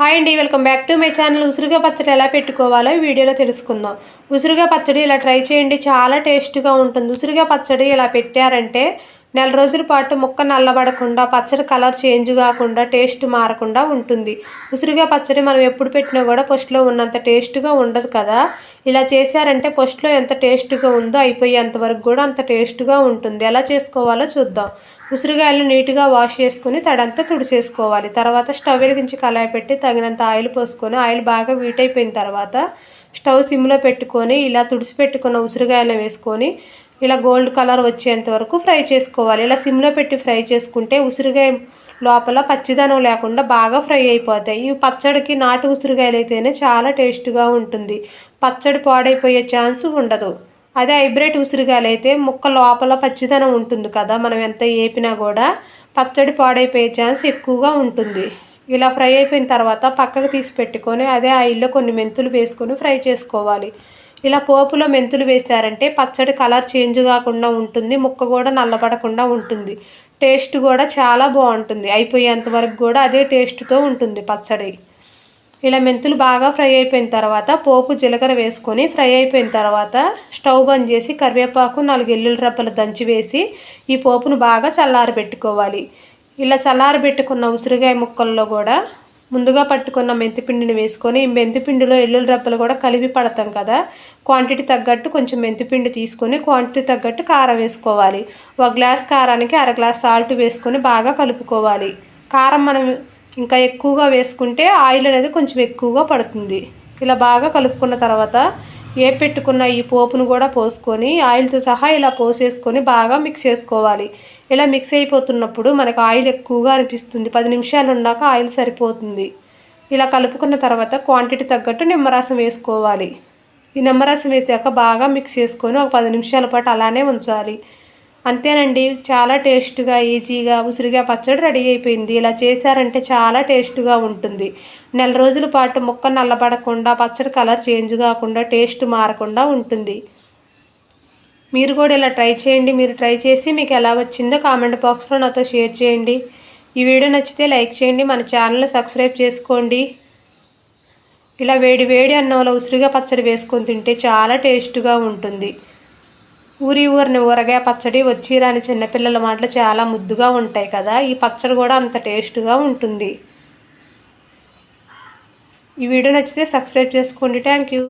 Hi అండి welcome back to my channel. ఉసురుగా పచ్చడి ఎలా పెట్టుకోవాలో ఈ వీడియోలో తెలుసుకుందాం. ఉసురుగా పచ్చడి ఇలా ట్రై చేయండి చాలా టేస్ట్గా ఉంటుంది. ఉసురుగా పచ్చడి ఇలా పెట్టారంటే నెల రోజుల పాటు ముక్క నల్లబడకుండా పచ్చడి కలర్ చేంజ్ కాకుండా టేస్ట్ మారకుండా ఉంటుంది. ఉసిరిగా పచ్చడి మనం ఎప్పుడు పెట్టినా కూడా ఫస్ట్లో ఉన్నంత టేస్ట్గా ఉండదు కదా. ఇలా చేశారంటే ఫస్ట్లో ఎంత టేస్ట్గా ఉందో అయిపోయేంత వరకు కూడా అంత టేస్ట్గా ఉంటుంది. ఎలా చేసుకోవాలో చూద్దాం. ఉసిరికాయలు నీట్గా వాష్ చేసుకుని తడంతా తుడిచేసుకోవాలి. తర్వాత స్టవ్ వెలిగించి కళాయి పెట్టి తగినంత ఆయిల్ పోసుకొని ఆయిల్ బాగా వీట్ అయిపోయిన తర్వాత స్టవ్ సిమ్లో పెట్టుకొని ఇలా తుడిసి పెట్టుకున్న ఉసిరికాయలను వేసుకొని ఇలా గోల్డ్ కలర్ వచ్చేంత వరకు ఫ్రై చేసుకోవాలి. ఇలా సిమ్లో పెట్టి ఫ్రై చేసుకుంటే ఉసిరికాయ లోపల పచ్చిదనం లేకుండా బాగా ఫ్రై అయిపోతాయి. ఈ పచ్చడికి నాటు ఉసిరికాయలు అయితేనే చాలా టేస్ట్గా ఉంటుంది. పచ్చడి పాడైపోయే ఛాన్స్ ఉండదు. అదే హైబ్రిడ్ ఉసిరికాయలు అయితే ముక్క లోపల పచ్చిదనం ఉంటుంది కదా మనం ఎంత ఏపినా కూడా పచ్చడి పాడైపోయే ఛాన్స్ ఎక్కువగా ఉంటుంది. ఇలా ఫ్రై అయిపోయిన తర్వాత పక్కకు తీసి పెట్టుకొని అదే ఆయిల్లో కొన్ని మెంతులు వేసుకొని ఫ్రై చేసుకోవాలి. ఇలా పోపులో మెంతులు వేశారంటే పచ్చడి కలర్ చేంజ్ కాకుండా ఉంటుంది ముక్క కూడా నల్లబడకుండా ఉంటుంది. టేస్ట్ కూడా చాలా బాగుంటుంది. అయిపోయేంత వరకు కూడా అదే టేస్ట్తో ఉంటుంది పచ్చడి. ఇలా మెంతులు బాగా ఫ్రై అయిపోయిన తర్వాత పోపు జీలకర్ర వేసుకొని ఫ్రై అయిపోయిన తర్వాత స్టవ్ బంద్ చేసి కరివేపాకు నాలుగు ఎల్లుల్లి రబ్బలు దంచి వేసి ఈ పోపును బాగా చల్లారి పెట్టుకోవాలి ఇలా చల్లారి పెట్టుకున్న ఉసిరికాయ ముక్కల్లో కూడా ముందుగా పట్టుకున్న మెంతిపిండిని వేసుకొని ఈ మెంతిపిండిలో ఎల్లుల రబ్బలు కూడా కలిపి పడతాం కదా. క్వాంటిటీ తగ్గట్టు కొంచెం మెంతిపిండి తీసుకొని క్వాంటిటీ తగ్గట్టు కారం వేసుకోవాలి. ఒక గ్లాస్ కారానికి అర గ్లాస్ సాల్ట్ వేసుకొని బాగా కలుపుకోవాలి. కారం మనం ఇంకా ఎక్కువగా వేసుకుంటే ఆయిల్ అనేది కొంచెం ఎక్కువగా పడుతుంది. ఇలా బాగా కలుపుకున్న తర్వాత ఏ పెట్టుకున్న ఈ పోపును కూడా పోసుకొని ఆయిల్తో సహా ఇలా పోసేసుకొని బాగా మిక్స్ చేసుకోవాలి. ఇలా మిక్స్ అయిపోతున్నప్పుడు మనకు ఆయిల్ ఎక్కువగా అనిపిస్తుంది. పది నిమిషాలు ఉన్నాక ఆయిల్ సరిపోతుంది. ఇలా కలుపుకున్న తర్వాత క్వాంటిటీ తగ్గట్టు నిమ్మరసం వేసుకోవాలి. ఈ నిమ్మరసం వేసాక బాగా మిక్స్ చేసుకొని ఒక పది నిమిషాల పాటు అలానే ఉంచాలి. అంతేనండి చాలా టేస్ట్గా ఈజీగా ఉసిరిగా పచ్చడి రెడీ అయిపోయింది. ఇలా చేశారంటే చాలా టేస్ట్గా ఉంటుంది. నెల రోజుల పాటు ముక్క నల్లబడకుండా పచ్చడి కలర్ చేంజ్ కాకుండా టేస్ట్ మారకుండా ఉంటుంది. మీరు కూడా ఇలా ట్రై చేయండి. మీరు ట్రై చేసి మీకు ఎలా వచ్చిందో కామెంట్ బాక్స్లో నాతో షేర్ చేయండి. ఈ వీడియో నచ్చితే లైక్ చేయండి. మన ఛానల్ సబ్స్క్రైబ్ చేసుకోండి. ఇలా వేడి వేడి అన్నంలో ఉసిరిగా పచ్చడి వేసుకొని తింటే చాలా టేస్ట్గా ఉంటుంది. ఊరి ఊరిని ఊరగాయ పచ్చడి వచ్చిరాని చిన్నపిల్లల మాటలు చాలా ముద్దుగా ఉంటాయి కదా. ఈ పచ్చడి కూడా అంత టేస్ట్గా ఉంటుంది. ఈ వీడియో నచ్చితే సబ్స్క్రైబ్ చేసుకోండి. Thank you